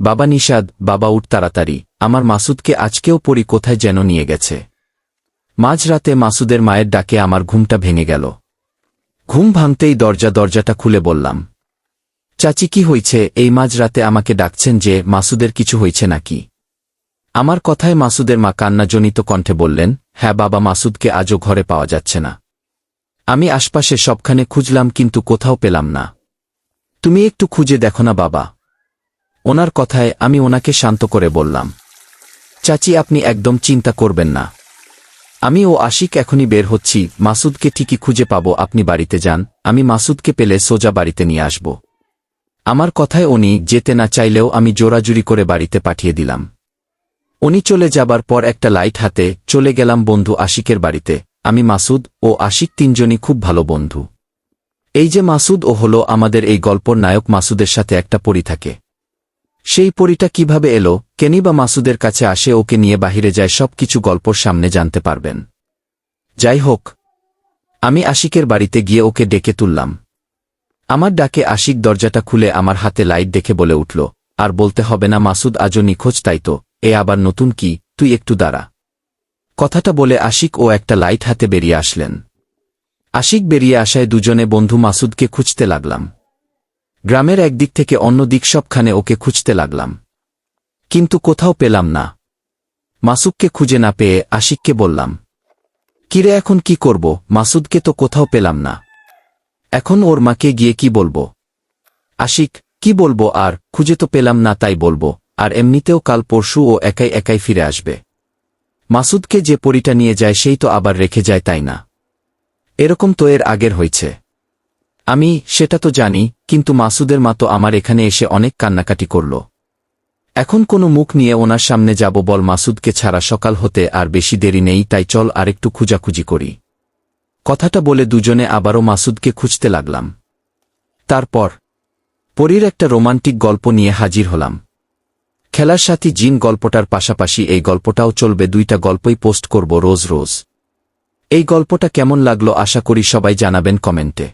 বাবা নিষাদ, বাবা উঠ তাড়াতাড়ি। আমার মাসুদকে আজকেও পরি কোথায় যেন নিয়ে গেছে। মাঝরাতে মাসুদের মায়ের ডাকে আমার ঘুমটা ভেঙে গেল। ঘুম ভাঙতেই দরজা দরজাটা খুলে বললাম, চাচি, কি হইছে? এই মাঝরাতে আমাকে ডাকছেন যে মাসুদের কিছু হইছে নাকি? আমার কথায় মাসুদের মা কান্নাজনিত কণ্ঠে বললেন হ্যাঁ বাবা, মাসুদকে আজও ঘরে পাওয়া যাচ্ছে না। আমি আশপাশে সবখানে খুঁজলাম কিন্তু কোথাও পেলাম না। তুমি একটু খুঁজে দেখো না বাবা। ওনার কথায় আমি ওনাকে শান্ত করে বললাম, চাচি, আপনি একদম চিন্তা করবেন না। আমি ও আশিক এখনই বের হচ্ছি, মাসুদকে ঠিকই খুঁজে পাব, আপনি বাড়িতে যান, আমি মাসুদকে পেলে সোজা বাড়িতে নিয়ে আসব। আমার কথায় উনি যেতে না চাইলেও আমি জোরাজুরি করে বাড়িতে পাঠিয়ে দিলাম। উনি চলে যাবার পর একটা লাইট হাতে, চলে গেলাম বন্ধু আশিকের বাড়িতে, আমি মাসুদ ও আশিক তিনজনই খুব ভালো বন্ধু। এই যে মাসুদ ও হল আমাদের এই গল্পর নায়ক মাসুদের সাথে একটা পরি থাকে। সেই পরিটা কীভাবে এলো, কেনি বা মাসুদের কাছে আসে ওকে নিয়ে বাহিরে যায় সব কিছু গল্পর সামনে জানতে পারবেন। যাই হোক, আমি আশিকের বাড়িতে গিয়ে ওকে ডেকে তুললাম। আমার ডাকে আশিক দরজাটা খুলে আমার হাতে লাইট দেখে বলে উঠল, আর বলতে হবে না, মাসুদ আজও নিখোঁজ, তাই তো। এ আবার নতুন কি? তুই একটু দাঁড়া। কথাটা বলে আশিক ও একটা লাইট হাতে বেরিয়ে আসলেন। আশিক বেরিয়ে আসায় দুজনে বন্ধু মাসুদকে খুঁজতে লাগলাম। গ্রামের একদিক থেকে অন্য দিক সবখানে ওকে খুঁজতে লাগলাম। কিন্তু কোথাও পেলাম না। মাসুদকে খুঁজে না পেয়ে আশিককে বললাম, কিরে এখন কি করব? মাসুদকে তো কোথাও পেলাম না। এখন ওর মাকে গিয়ে কি বলব? আশিক, কি বলব আর, খুঁজে তো পেলাম না তাই বলব, আর এমনিতেও কাল পরশু ও একাই একাই ফিরে আসবে। মাসুদকে যে পরিটা নিয়ে যায় সেই তো আবার রেখে যায় তাই না। এরকম তো এর আগের হয়েছে। আমি সেটা তো জানি, কিন্তু মাসুদের মা তো আমার এখানে এসে অনেক কান্নাকাটি করল। এখন কোনো মুখ নিয়ে ওনার সামনে যাব বল মাসুদকে ছাড়া সকাল হতে আর বেশি দেরি নেই, তাই চল আরেকটু খুঁজাখুঁজি করি। কথাটা বলে দুজনে আবারও মাসুদকে খুঁজতে লাগলাম। তারপর পরীর একটা রোমান্টিক গল্প নিয়ে হাজির হলাম। খেলার সাথী জিন গল্পটার পাশাপাশি এই গল্পটাও চলবে, দুইটা গল্পই পোস্ট করব রোজ রোজ। এই গল্পটা কেমন লাগল আশা করি সবাই জানাবেন কমেন্টে।